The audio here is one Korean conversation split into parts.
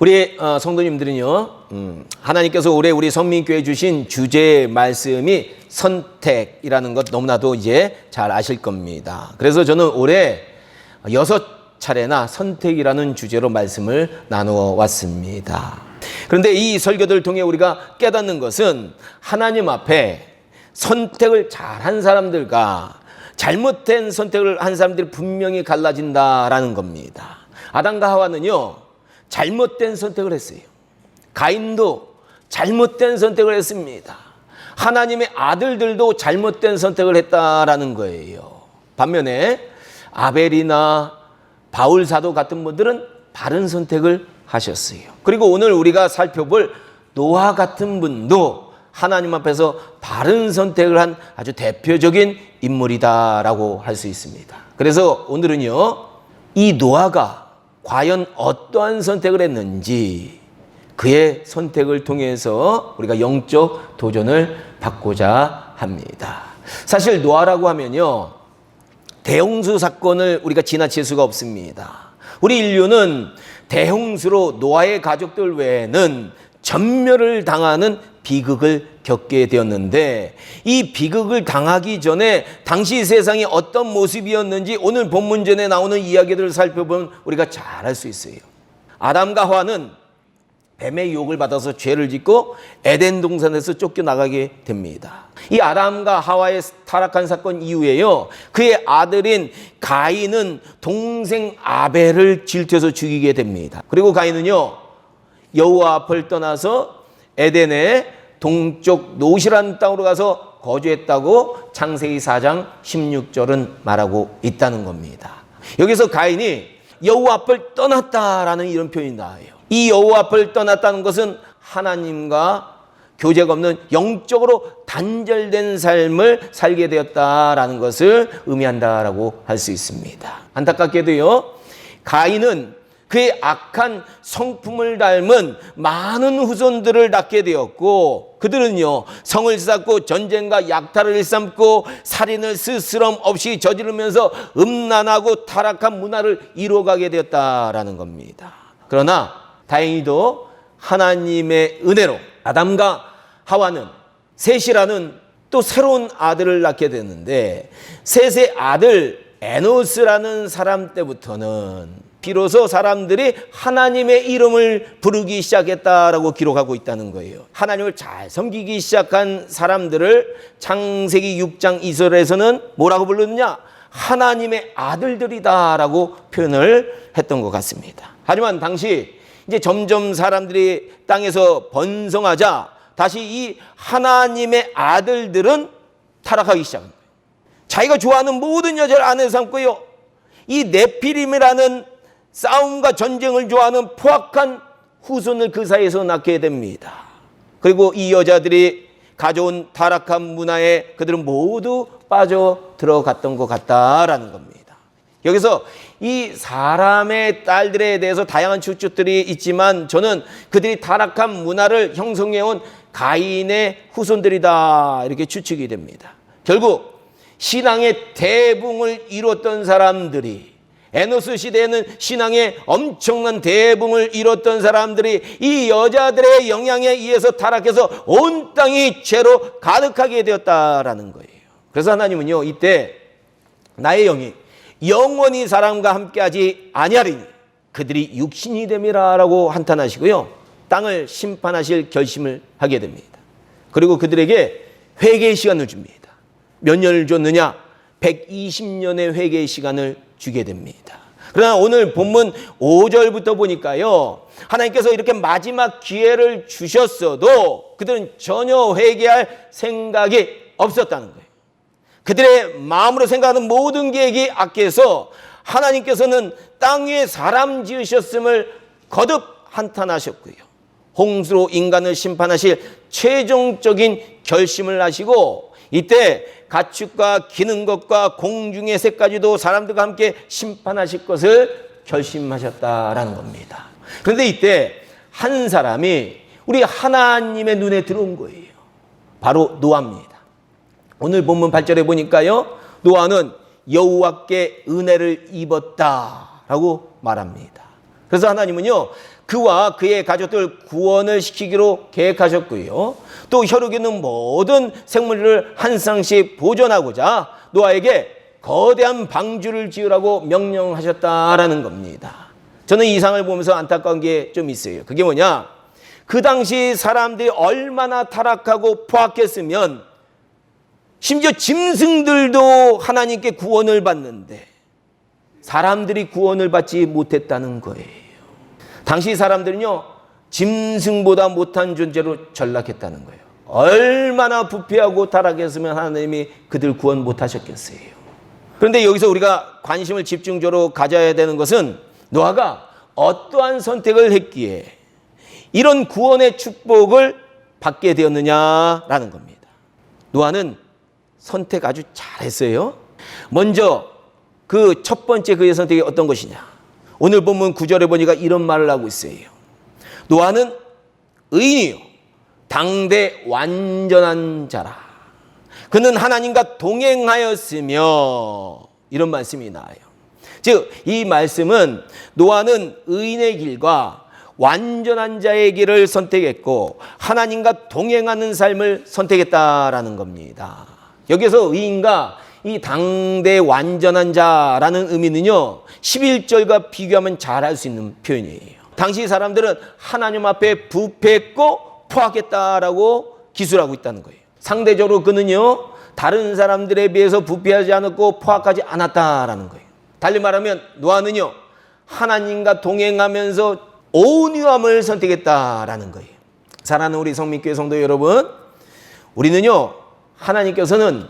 우리 어, 성도님들은요, 음, 하나님께서 올해 우리 성민교회 주신 주제 말씀이 선택이라는 것 너무나도 이제 잘 아실 겁니다. 그래서 저는 올해 여섯 차례나 선택이라는 주제로 말씀을 나누어 왔습니다. 그런데 이 설교들 통해 우리가 깨닫는 것은 하나님 앞에 선택을 잘한 사람들과 잘못된 선택을 한 사람들이 분명히 갈라진다라는 겁니다. 아담과 하와는요, 잘못된 선택을 했어요. 가인도 잘못된 선택을 했습니다. 하나님의 아들들도 잘못된 선택을 했다라는 거예요. 반면에 아벨이나 바울 사도 같은 분들은 바른 선택을 하셨어요. 그리고 오늘 우리가 살펴볼 노아 같은 분도 하나님 앞에서 바른 선택을 한 아주 대표적인 인물이다라고 할 수 있습니다. 그래서 오늘은요, 이 노아가 과연 어떠한 선택을 했는지 그의 선택을 통해서 우리가 영적 도전을 받고자 합니다. 사실 노아라고 하면요, 대홍수 사건을 우리가 지나칠 수가 없습니다. 우리 인류는 대홍수로 노아의 가족들 외에는 전멸을 당하는 비극을 겪게 되었는데 이 비극을 당하기 전에 당시 세상이 어떤 모습이었는지 오늘 본문 전에 나오는 이야기들을 살펴보면 우리가 잘 알 수 있어요. 아담과 하와는 뱀의 유혹을 받아서 죄를 짓고 에덴 동산에서 쫓겨나가게 됩니다. 이 아담과 하와의 타락한 사건 이후에요. 그의 아들인 가인은 동생 아벨을 질투해서 죽이게 됩니다. 그리고 가인은요. 여호와 앞을 떠나서 에덴의 동쪽 노시란 땅으로 가서 거주했다고 창세기 4장 16절은 말하고 있다는 겁니다. 여기서 가인이 여호와 앞을 떠났다라는 이런 표현이 나와요. 이 여호와 앞을 떠났다는 것은 하나님과 교제가 없는 영적으로 단절된 삶을 살게 되었다라는 것을 의미한다라고 할 수 있습니다. 안타깝게도요. 가인은 그의 악한 성품을 닮은 많은 후손들을 낳게 되었고 그들은요 성을 쌓고 전쟁과 약탈을 일삼고 살인을 스스럼 없이 저지르면서 음란하고 타락한 문화를 이루어가게 되었다라는 겁니다. 그러나 다행히도 하나님의 은혜로 아담과 하와는 셋이라는 또 새로운 아들을 낳게 되는데 셋의 아들 에노스라는 사람 때부터는 비로소 사람들이 하나님의 이름을 부르기 시작했다라고 기록하고 있다는 거예요. 하나님을 잘 섬기기 시작한 사람들을 창세기 6장 2절에서는 뭐라고 불렀느냐? 하나님의 아들들이다라고 표현을 했던 것 같습니다. 하지만 당시 이제 점점 사람들이 땅에서 번성하자 다시 이 하나님의 아들들은 타락하기 시작합니다. 자기가 좋아하는 모든 여자를 아내 삼고요. 이 네피림이라는 싸움과 전쟁을 좋아하는 포악한 후손을 그 사이에서 낳게 됩니다. 그리고 이 여자들이 가져온 타락한 문화에 그들은 모두 빠져 들어갔던 것 같다라는 겁니다. 여기서 이 사람의 딸들에 대해서 다양한 추측들이 있지만 저는 그들이 타락한 문화를 형성해온 가인의 후손들이다 이렇게 추측이 됩니다. 결국 신앙의 대붕을 이뤘던 사람들이 에노스 시대에는 신앙의 엄청난 대붕을 이뤘던 사람들이 이 여자들의 영향에 의해서 타락해서 온 땅이 죄로 가득하게 되었다라는 거예요. 그래서 하나님은요 이때 나의 영이 영원히 사람과 함께하지 아니하리니 그들이 육신이 됨이라라고 한탄하시고요 땅을 심판하실 결심을 하게 됩니다. 그리고 그들에게 회개의 시간을 줍니다. 몇 년을 줬느냐? 120년의 회개의 시간을 주게 됩니다. 그러나 오늘 본문 5절부터 보니까요. 하나님께서 이렇게 마지막 기회를 주셨어도 그들은 전혀 회개할 생각이 없었다는 거예요. 그들의 마음으로 생각하는 모든 계획이 악해서 하나님께서는 땅 위에 사람 지으셨음을 거듭 한탄하셨고요. 홍수로 인간을 심판하실 최종적인 결심을 하시고 이때 가축과 기는 것과 공중의 새까지도 사람들과 함께 심판하실 것을 결심하셨다라는 겁니다. 그런데 이때 한 사람이 우리 하나님의 눈에 들어온 거예요. 바로 노아입니다. 오늘 본문 8절에 보니까요. 노아는 여호와께 은혜를 입었다라고 말합니다. 그래서 하나님은요. 그와 그의 가족들 구원을 시키기로 계획하셨고요. 또 혈육에 있는 모든 생물을 한 쌍씩 보존하고자 노아에게 거대한 방주를 지으라고 명령하셨다라는 겁니다. 저는 이 상을 보면서 안타까운 게 좀 있어요. 그게 뭐냐? 그 당시 사람들이 얼마나 타락하고 포악했으면 심지어 짐승들도 하나님께 구원을 받는데 사람들이 구원을 받지 못했다는 거예요. 당시 사람들은요, 짐승보다 못한 존재로 전락했다는 거예요. 얼마나 부패하고 타락했으면 하나님이 그들 구원 못하셨겠어요. 그런데 여기서 우리가 관심을 집중적으로 가져야 되는 것은 노아가 어떠한 선택을 했기에 이런 구원의 축복을 받게 되었느냐라는 겁니다. 노아는 선택 아주 잘했어요. 먼저 그 첫 번째 그의 선택이 어떤 것이냐? 오늘 본문 9절에 보니까 이런 말을 하고 있어요. 노아는 의인이요. 당대 완전한 자라. 그는 하나님과 동행하였으며 이런 말씀이 나와요. 즉, 이 말씀은 노아는 의인의 길과 완전한 자의 길을 선택했고 하나님과 동행하는 삶을 선택했다라는 겁니다. 여기서 의인과 이 당대 완전한 자라는 의미는요. 11절과 비교하면 잘알수 있는 표현이에요. 당시 사람들은 하나님 앞에 부패했고 포악했다라고 기술하고 있다는 거예요. 상대적으로 그는요. 다른 사람들에 비해서 부패하지 않았고 포악하지 않았다라는 거예요. 달리 말하면 노아는요. 하나님과 동행하면서 온유함을 선택했다라는 거예요. 사랑하는 우리 성민교회 성도 여러분, 우리는요. 하나님께서는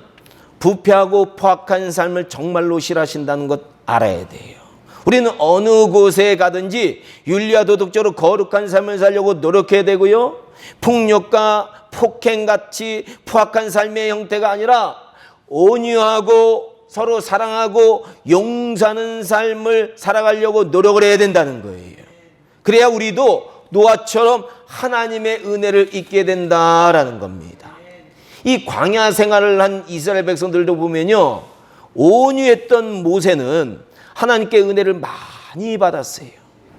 부패하고 포악한 삶을 정말로 싫어하신다는 것 알아야 돼요. 우리는 어느 곳에 가든지 윤리와 도덕적으로 거룩한 삶을 살려고 노력해야 되고요. 폭력과 폭행같이 포악한 삶의 형태가 아니라 온유하고 서로 사랑하고 용서하는 삶을 살아가려고 노력을 해야 된다는 거예요. 그래야 우리도 노아처럼 하나님의 은혜를 잊게 된다라는 겁니다. 이 광야 생활을 한 이스라엘 백성들도 보면요. 온유했던 모세는 하나님께 은혜를 많이 받았어요.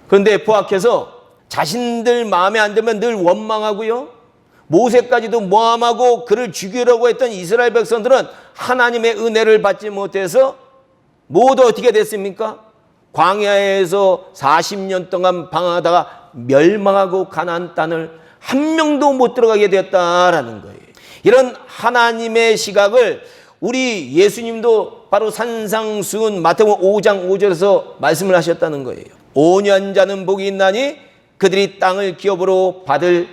그런데 포악해서 자신들 마음에 안 들면 늘 원망하고요. 모세까지도 모함하고 그를 죽이려고 했던 이스라엘 백성들은 하나님의 은혜를 받지 못해서 모두 어떻게 됐습니까? 광야에서 40년 동안 방황하다가 멸망하고 가나안 땅을 한 명도 못 들어가게 되었다라는 거예요. 이런 하나님의 시각을 우리 예수님도 바로 산상수훈 마태복음 5장 5절에서 말씀을 하셨다는 거예요. 온유한 자는 복이 있나니 그들이 땅을 기업으로 받을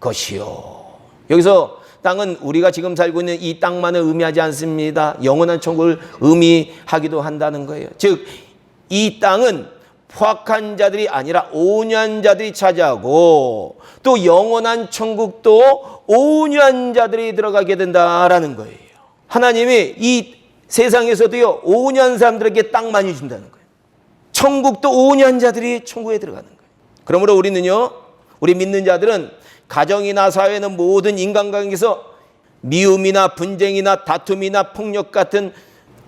것이요. 여기서 땅은 우리가 지금 살고 있는 이 땅만을 의미하지 않습니다. 영원한 천국을 의미하기도 한다는 거예요. 즉, 이 땅은 포악한 자들이 아니라 온유한 자들이 차지하고 또 영원한 천국도 온유한 자들이 들어가게 된다라는 거예요. 하나님이 이 세상에서도요 온유한 사람들에게 땅 많이 준다는 거예요. 천국도 온유한 자들이 천국에 들어가는 거예요. 그러므로 우리는요 우리 믿는 자들은 가정이나 사회는 모든 인간관계에서 미움이나 분쟁이나 다툼이나 폭력 같은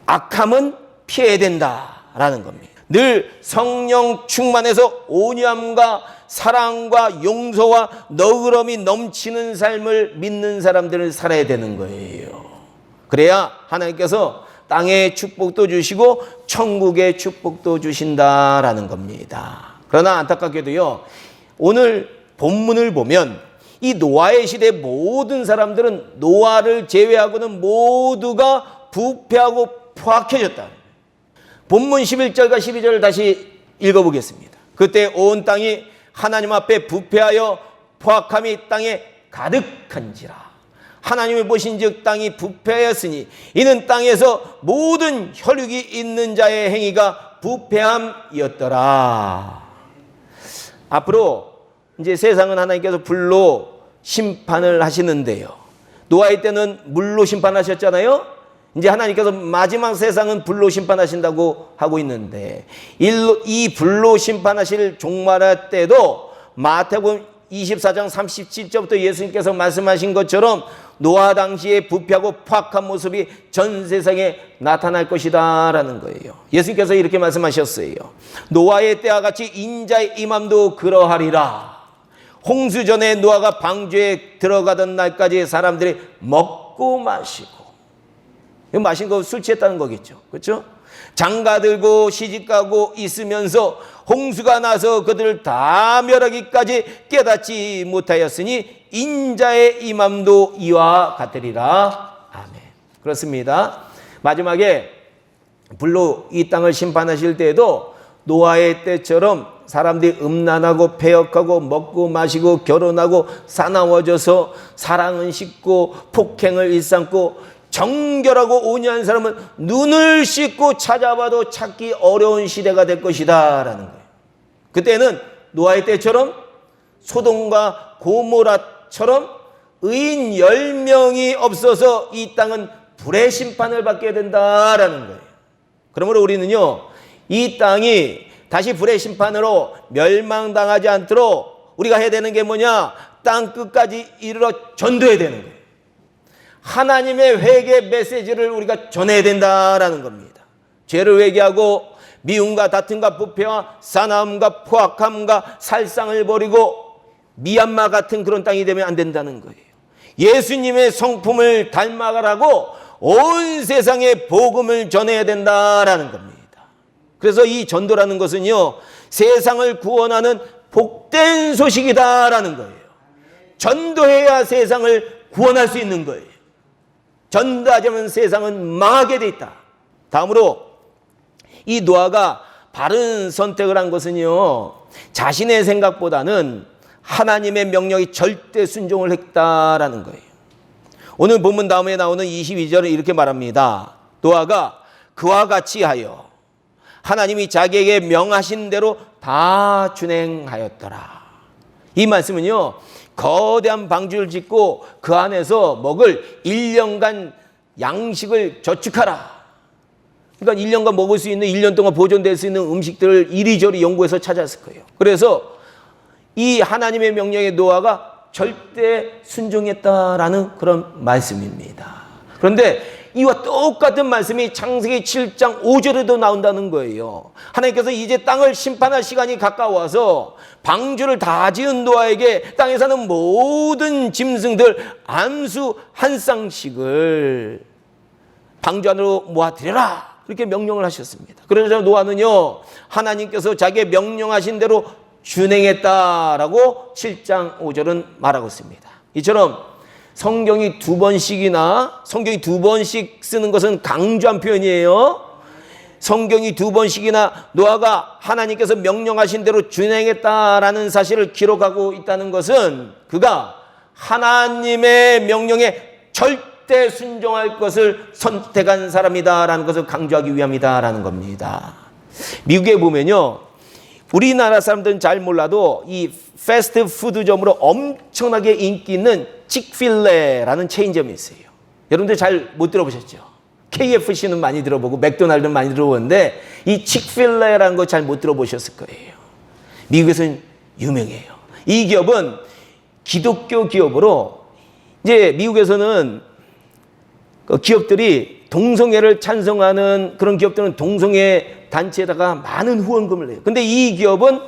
악함은 피해야 된다라는 겁니다. 늘 성령 충만해서 온유함과 사랑과 용서와 너그러움이 넘치는 삶을 믿는 사람들을 살아야 되는 거예요. 그래야 하나님께서 땅의 축복도 주시고 천국의 축복도 주신다라는 겁니다. 그러나 안타깝게도요. 오늘 본문을 보면 이 노아의 시대 모든 사람들은 노아를 제외하고는 모두가 부패하고 포악해졌다. 본문 11절과 12절을 다시 읽어보겠습니다. 그때 온 땅이 하나님 앞에 부패하여 포악함이 땅에 가득한지라. 하나님을 보신즉 땅이 부패하였으니 이는 땅에서 모든 혈육이 있는 자의 행위가 부패함이었더라. 앞으로 이제 세상은 하나님께서 불로 심판을 하시는데요. 노아의 때는 물로 심판하셨잖아요. 이제 하나님께서 마지막 세상은 불로 심판하신다고 하고 있는데 일로, 이 불로 심판하실 종말의 때도 마태복음 24장 37절부터 예수님께서 말씀하신 것처럼 노아 당시의 부패하고 포악한 모습이 전 세상에 나타날 것이다 라는 거예요. 예수님께서 이렇게 말씀하셨어요. 노아의 때와 같이 인자의 임함도 그러하리라. 홍수 전에 노아가 방주에 들어가던 날까지 사람들이 먹고 마시고 마신 거 술 취했다는 거겠죠. 그렇죠? 장가 들고 시집 가고 있으면서 홍수가 나서 그들을 다 멸하기까지 깨닫지 못하였으니 인자의 임함도 이와 같으리라. 아멘. 그렇습니다. 마지막에 불로 이 땅을 심판하실 때에도 노아의 때처럼 사람들이 음란하고 배역하고 먹고 마시고 결혼하고 사나워져서 사랑은 씻고 폭행을 일삼고 정결하고 온유한 사람은 눈을 씻고 찾아봐도 찾기 어려운 시대가 될 것이다 라는 거예요. 그때는 노아의 때처럼 소돔과 고모라처럼 의인 10명이 없어서 이 땅은 불의 심판을 받게 된다라는 거예요. 그러므로 우리는요, 이 땅이 다시 불의 심판으로 멸망당하지 않도록 우리가 해야 되는 게 뭐냐? 땅 끝까지 이르러 전도해야 되는 거예요. 하나님의 회개 메시지를 우리가 전해야 된다라는 겁니다. 죄를 회개하고 미움과 다툼과 부패와 사나움과 포악함과 살상을 버리고 미얀마 같은 그런 땅이 되면 안 된다는 거예요. 예수님의 성품을 닮아가라고 온 세상에 복음을 전해야 된다라는 겁니다. 그래서 이 전도라는 것은요, 세상을 구원하는 복된 소식이다라는 거예요. 전도해야 세상을 구원할 수 있는 거예요. 전도하자면 세상은 망하게 돼 있다. 다음으로 이 노아가 바른 선택을 한 것은요, 자신의 생각보다는 하나님의 명령이 절대 순종을 했다라는 거예요. 오늘 본문 다음에 나오는 22절은 이렇게 말합니다. 노아가 그와 같이 하여 하나님이 자기에게 명하신 대로 다 준행하였더라. 이 말씀은요, 거대한 방주를 짓고 그 안에서 먹을 1년간 양식을 저축하라. 그러니까 1년간 먹을 수 있는 1년 동안 보존될 수 있는 음식들을 이리저리 연구해서 찾았을 거예요. 그래서 이 하나님의 명령에 노아가 절대 순종했다라는 그런 말씀입니다. 그런데 이와 똑같은 말씀이 창세기 7장 5절에도 나온다는 거예요. 하나님께서 이제 땅을 심판할 시간이 가까워서 방주를 다 지은 노아에게 땅에 사는 모든 짐승들 암수 한 쌍씩을 방주 안으로 모아들여라. 이렇게 명령을 하셨습니다. 그래서 노아는요, 하나님께서 자기의 명령하신 대로 준행했다라고 7장 5절은 말하고 있습니다. 이처럼 성경이 두 번씩이나 성경이 두 번씩 쓰는 것은 강조한 표현이에요. 성경이 두 번씩이나 노아가 하나님께서 명령하신 대로 준행했다라는 사실을 기록하고 있다는 것은 그가 하나님의 명령에 절대 순종할 것을 선택한 사람이다라는 것을 강조하기 위함이다라는 겁니다. 미국에 보면요. 우리나라 사람들은 잘 몰라도 이 패스트푸드점으로 엄청나게 인기 있는 칙필레라는 체인점이 있어요. 여러분들 잘 못 들어보셨죠? KFC는 많이 들어보고 맥도날드는 많이 들어보는데 이 칙필레라는 거 잘 못 들어보셨을 거예요. 미국에서는 유명해요. 이 기업은 기독교 기업으로 이제 미국에서는 그 기업들이 동성애를 찬성하는 그런 기업들은 동성애 단체에다가 많은 후원금을 내요. 근데 이 기업은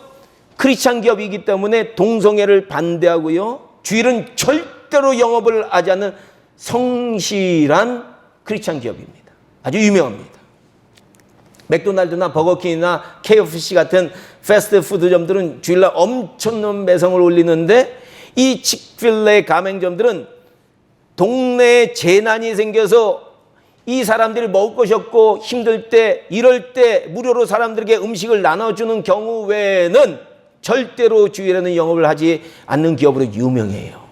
크리스찬 기업이기 때문에 동성애를 반대하고요. 주일은 절 대로 영업을 하지 않는 성실한 크리스찬 기업입니다. 아주 유명합니다. 맥도날드나 버거킹이나 KFC 같은 패스트푸드점들은 주일날 엄청난 매성을 올리는데 이 칙필레 가맹점들은 동네에 재난이 생겨서 이 사람들이 먹을 것이 없고 힘들 때 이럴 때 무료로 사람들에게 음식을 나눠주는 경우 외에는 절대로 주일에는 영업을 하지 않는 기업으로 유명해요.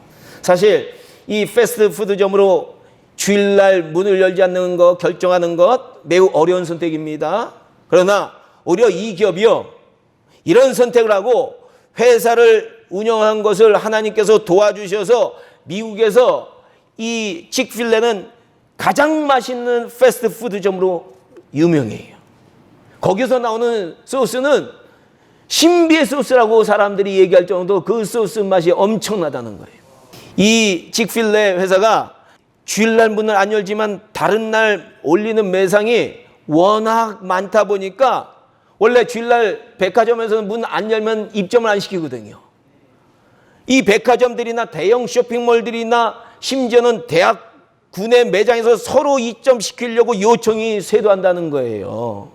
사실 이 패스트푸드점으로 주일날 문을 열지 않는 것 결정하는 것 매우 어려운 선택입니다. 그러나 오히려 이 기업이요 이런 선택을 하고 회사를 운영한 것을 하나님께서 도와주셔서 미국에서 이 칙필레는 가장 맛있는 패스트푸드점으로 유명해요. 거기서 나오는 소스는 신비의 소스라고 사람들이 얘기할 정도 그 소스 맛이 엄청나다는 거예요. 이 직필레 회사가 주일날 문을 안 열지만 다른 날 올리는 매상이 워낙 많다 보니까 원래 주일날 백화점에서는 문 안 열면 입점을 안 시키거든요. 이 백화점들이나 대형 쇼핑몰들이나 심지어는 대학 군의 매장에서 서로 입점시키려고 요청이 쇄도한다는 거예요.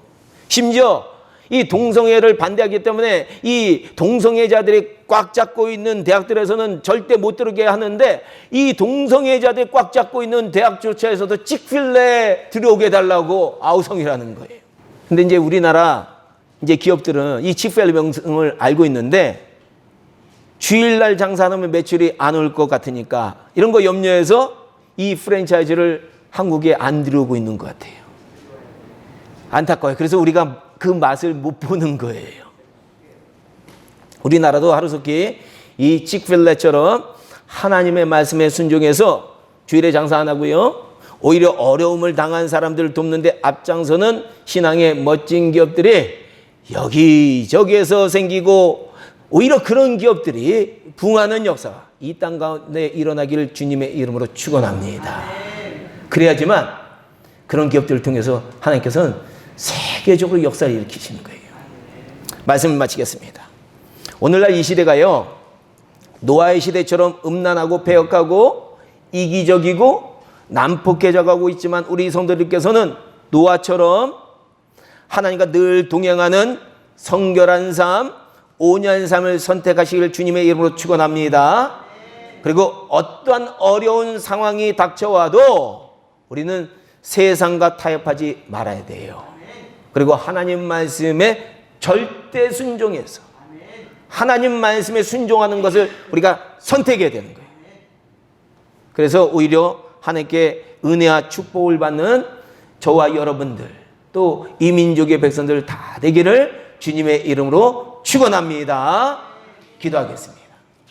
심지어 이 동성애를 반대하기 때문에 이 동성애자들이 꽉 잡고 있는 대학들에서는 절대 못 들어게 하는데 이 동성애자들이 꽉 잡고 있는 대학조차에서도 찍필레 들어오게 달라고 아우성이라는 거예요. 근데 이제 우리나라 이제 기업들은 이 치필레 명성을 알고 있는데 주일날 장사하면 매출이 안 올 것 같으니까 이런 거 염려해서 이 프랜차이즈를 한국에 안 들어오고 있는 것 같아요. 안타까워요. 그래서 우리가 그 맛을 못 보는 거예요. 우리나라도 하루속히 이 찍필레처럼 하나님의 말씀에 순종해서 주일에 장사 안 하고요. 오히려 어려움을 당한 사람들을 돕는데 앞장서는 신앙의 멋진 기업들이 여기저기에서 생기고 오히려 그런 기업들이 붕하는 역사가 이 땅 가운데 일어나기를 주님의 이름으로 축원합니다. 그래야지만 그런 기업들을 통해서 하나님께서는 세계적으로 역사를 일으키시는 거예요. 말씀을 마치겠습니다. 오늘날 이 시대가요, 노아의 시대처럼 음란하고 배역하고 이기적이고 난폭해져 가고 있지만 우리 성도들께서는 노아처럼 하나님과 늘 동행하는 성결한 삶, 온유한 삶을 선택하시길 주님의 이름으로 축원합니다. 그리고 어떠한 어려운 상황이 닥쳐와도 우리는 세상과 타협하지 말아야 돼요. 그리고 하나님 말씀에 절대 순종해서 하나님 말씀에 순종하는 것을 우리가 선택해야 되는 거예요. 그래서 오히려 하나님께 은혜와 축복을 받는 저와 여러분들 또 이 민족의 백성들 다 되기를 주님의 이름으로 축원합니다. 기도하겠습니다.